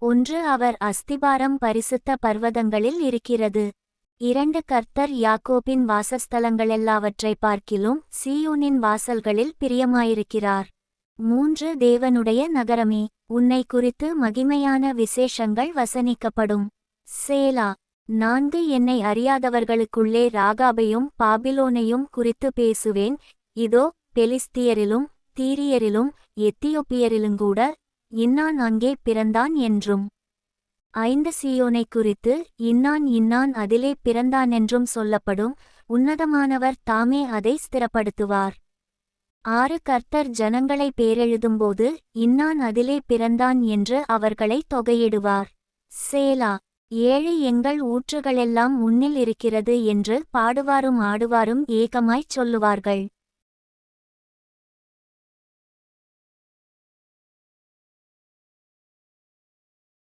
ஒன்று அவர் அஸ்திபாரம் பரிசுத்த பர்வதங்களில் இருக்கிறது. இரண்டு கர்த்தர் யாக்கோபின் வாசஸ்தலங்களெல்லாவற்றை பார்க்கிலும் சீயூனின் வாசல்களில் பிரியமாயிருக்கிறார். மூன்று தேவனுடைய நகரமே உன்னை குறித்து மகிமையான விசேஷங்கள் வசனிக்கப்படும். சேலா நான்கு என்னை அறியாதவர்களுக்குள்ளே ராகாபையும் பாபிலோனையும் குறித்து பேசுவேன். இதோ பெலிஸ்தியரிலும் தீரியரிலும் எத்தியோப்பியரிலுங்கூட இன்னான் அங்கே பிறந்தான் என்றும். ஐந்து சீயோனை குறித்து இன்னான் இன்னான் அதிலே பிறந்தானென்றும் சொல்லப்படும் உன்னதமானவர் தாமே அதை ஸ்திரப்படுத்துவார். ஆறு கர்த்தர் ஜனங்களை பேரெழுதும்போது இன்னான் அதிலே பிறந்தான் என்று அவர்களை தொகையிடுவார். சேலா ஏழு எங்கள் ஊற்றுகளெல்லாம் முன்னில் இருக்கிறது என்று பாடுவாரும் ஆடுவாரும் ஏகமாய்ச் சொல்லுவார்கள்.